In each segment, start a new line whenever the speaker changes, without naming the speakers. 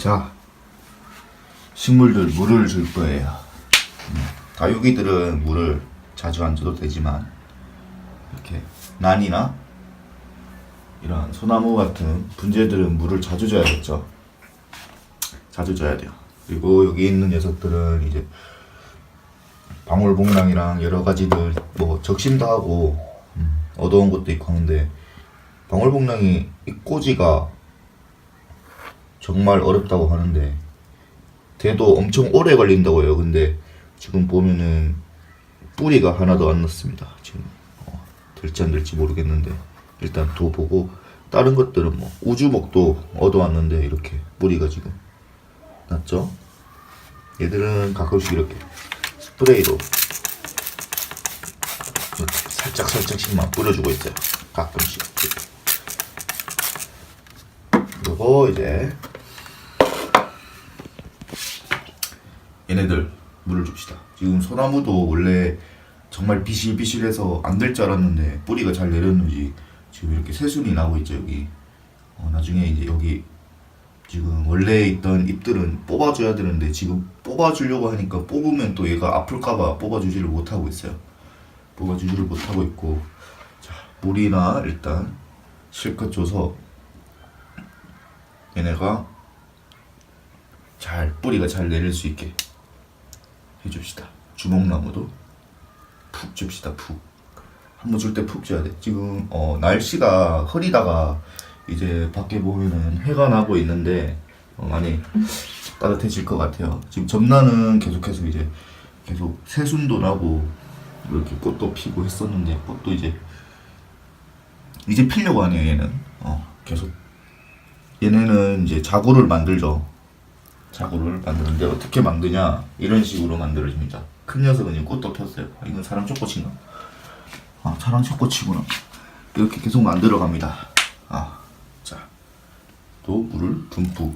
자, 식물들 물을 줄 거예요. 음, 다육이들은 물을 자주 안 줘도 되지만 이렇게 난이나 이런 소나무 같은 분재들은 물을 자주 줘야겠죠. 자주 줘야 돼요. 그리고 여기 있는 녀석들은 이제 방울복랑이랑 여러 가지들 뭐 적심도 하고 음, 얻어온 것도 있고 하는데 방울복랑이 이 꼬지가 정말 어렵다고 하는데 대도 엄청 오래 걸린다고 해요. 근데 지금 보면은 뿌리가 하나도 안 났습니다. 지금 어, 될지 안 될지 모르겠는데 일단 도 보고 다른 것들은 뭐 우주목도 얻어왔는데 이렇게 뿌리가 지금 났죠. 얘들은 가끔씩 이렇게 스프레이로 살짝 살짝씩만 뿌려주고 있어요. 가끔씩. 그리고 이제 얘네들 물을 줍시다. 지금 소나무도 원래 정말 비실비실해서 안 될 줄 알았는데 뿌리가 잘 내렸는지 지금 이렇게 새순이 나고 있죠 여기. 어, 나중에 이제 여기 지금 원래 있던 잎들은 뽑아줘야 되는데 지금 뽑아주려고 하니까 뽑으면 또 얘가 아플까봐 뽑아주지를 못하고 있어요. 뽑아주지를 못하고 있고 자 물이나 일단 실컷 줘서 얘네가 잘 뿌리가 잘 내릴 수 있게 해줍시다. 주먹나무도 푹 줍시다. 푹. 한번 줄 때 푹 줘야 돼. 지금 어, 날씨가 흐리다가 이제 밖에 보면은 해가 나고 있는데 어, 많이 따뜻해질 것 같아요. 지금 전나는 계속해서 이제 계속 새순도 나고 이렇게 꽃도 피고 했었는데 꽃도 이제 이제 피려고 하네요. 얘는 어, 계속 얘네는 이제 자구를 만들죠. 자구를 만드는데 어떻게 만드냐 이런 식으로 만들어집니다. 큰 녀석은 꽃도 폈어요. 아, 이건 사람 초코치인가? 아 사람 초코치구나. 이렇게 계속 만들어 갑니다. 아, 자, 또 물을 듬뿍.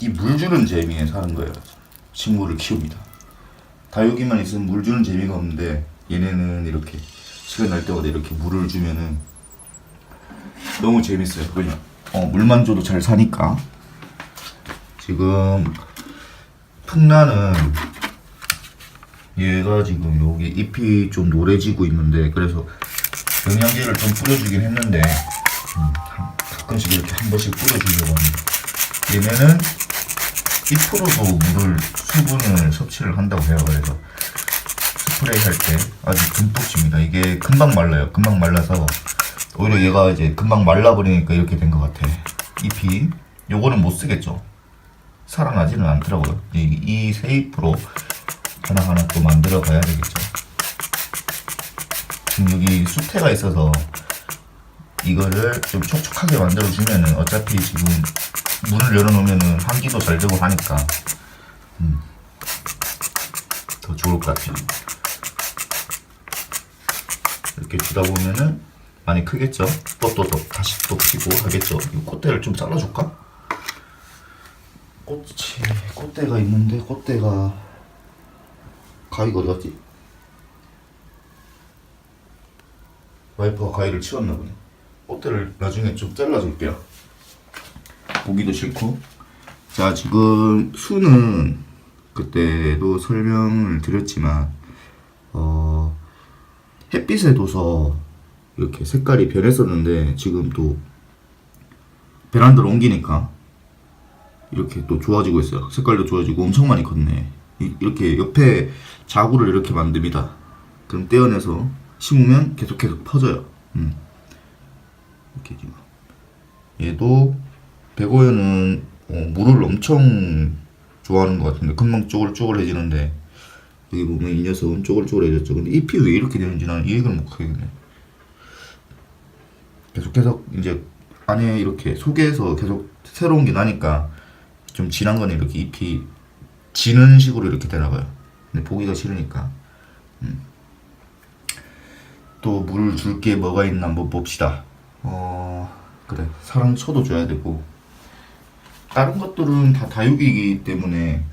이 물 주는 재미에 사는 거예요. 식물을 키웁니다. 다육이만 있으면 물 주는 재미가 없는데 얘네는 이렇게 시간 날 때마다 이렇게 물을 주면은 너무 재밌어요. 그냥 어, 물만 줘도 잘 사니까. 지금 풍란은 얘가 지금 여기 잎이 좀 노래지고 있는데 그래서 영양제를 좀 뿌려주긴 했는데 음, 한- 가끔씩 이렇게 한 번씩 뿌려주려고 합니다. 얘네는 잎으로도 물을 수분을 섭취를 한다고 해요. 그래서 스프레이 할 때 아주 듬뿍 줍니다. 이게 금방 말라요. 금방 말라서 오히려 얘가 이제 금방 말라버리니까 이렇게 된 것 같아. 잎이 요거는 못 쓰겠죠. 살아나지는 않더라고요. 이, 이 세잎으로 하나하나 또 만들어 가야 되겠죠. 지금 여기 수태가 있어서 이거를 좀 촉촉하게 만들어 주면은 어차피 지금 문을 열어 놓으면은 환기도 잘 되고 하니까 음, 더 좋을 것 같아요. 이렇게 주다 보면은 많이 크겠죠. 또 또 또 다시 또 피고 하겠죠. 이 꽃대를 좀 잘라줄까? 꽃이 꽃대가 있는데 꽃대가 가위가 어디 갔지? 와이퍼가 가위를 치웠나 보네. 꽃대를 나중에 좀 잘라줄게요. 보기도 싫고. 자 지금 수는 그때도 설명을 드렸지만 어 햇빛에 둬서 이렇게 색깔이 변했었는데 지금 또 베란다로 옮기니까 이렇게 또 좋아지고 있어요. 색깔도 좋아지고 엄청 많이 컸네. 이- 이렇게 옆에 자구를 이렇게 만듭니다. 그럼 떼어내서 심으면 계속 계속 퍼져요. 음. 이렇게 지금. 얘도 백오연은 어, 물을 엄청 좋아하는 것 같은데 금방 쪼글쪼글해지는데 여기 보면 이 녀석은 쪼글쪼글해졌죠. 근데 잎이 왜 이렇게 되는지 나는 이해를 못 하겠네. 계속해서 이제 안에 이렇게 속에서 계속 새로운 게 나니까 좀 진한 거는 이렇게 잎이 지는 식으로 이렇게 되나봐요. 근데 보기가 싫으니까. 음. 또물 줄 게 뭐가 있나 한번 봅시다. 어 그래 사랑초도 줘야 되고 다른 것들은 다 다육이기 때문에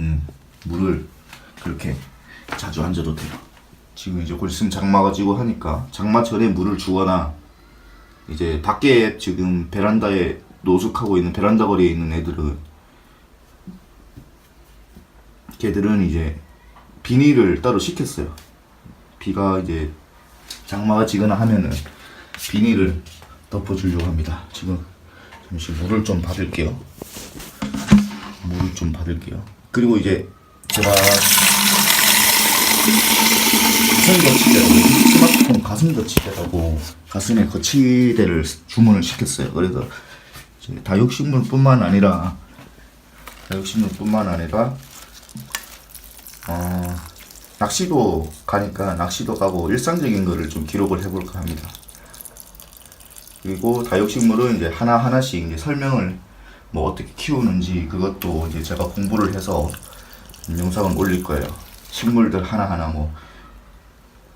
음, 물을 그렇게 자주 안 줘도 돼요. 지금 이제 곧 있으면 장마가 지고 하니까 장마 전에 물을 주거나 이제 밖에 지금 베란다에 노숙하고 있는 베란다 거리에 있는 애들은 걔들은 이제 비닐을 따로 시켰어요. 비가 이제 장마가 지거나 하면은 비닐을 덮어주려고 합니다. 지금 잠시 물을 좀 받을게요. 물을 좀 받을게요. 그리고 이제 제가 가슴 거치대라고 스마트폰 가슴 거치대라고 가슴에 거치대를 주문을 시켰어요. 그래서 다육식물뿐만 아니라 다육식물뿐만 아니라 어, 낚시도 가니까 낚시도 가고 일상적인 거를 좀 기록을 해볼까 합니다. 그리고 다육식물은 이제 하나 하나씩 이제 설명을 뭐 어떻게 키우는지 그것도 이제 제가 공부를 해서 영상을 올릴 거예요. 식물들 하나 하나 뭐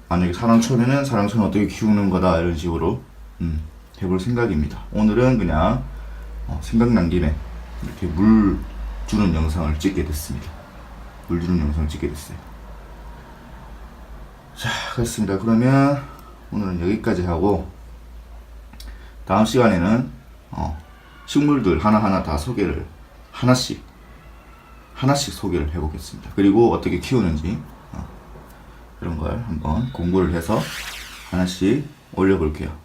만약에 사랑초면은 사랑초는 어떻게 키우는 거다 이런 식으로 음, 해볼 생각입니다. 오늘은 그냥 어, 생각난 김에 이렇게 물 주는 영상을 찍게 됐습니다. 물 주는 영상을 찍게 됐어요. 자, 그렇습니다. 그러면 오늘은 여기까지 하고 다음 시간에는 어, 식물들 하나하나 다 소개를 하나씩 하나씩 소개를 해보겠습니다. 그리고 어떻게 키우는지 어, 그런 걸 한번 공부를 해서 하나씩 올려볼게요.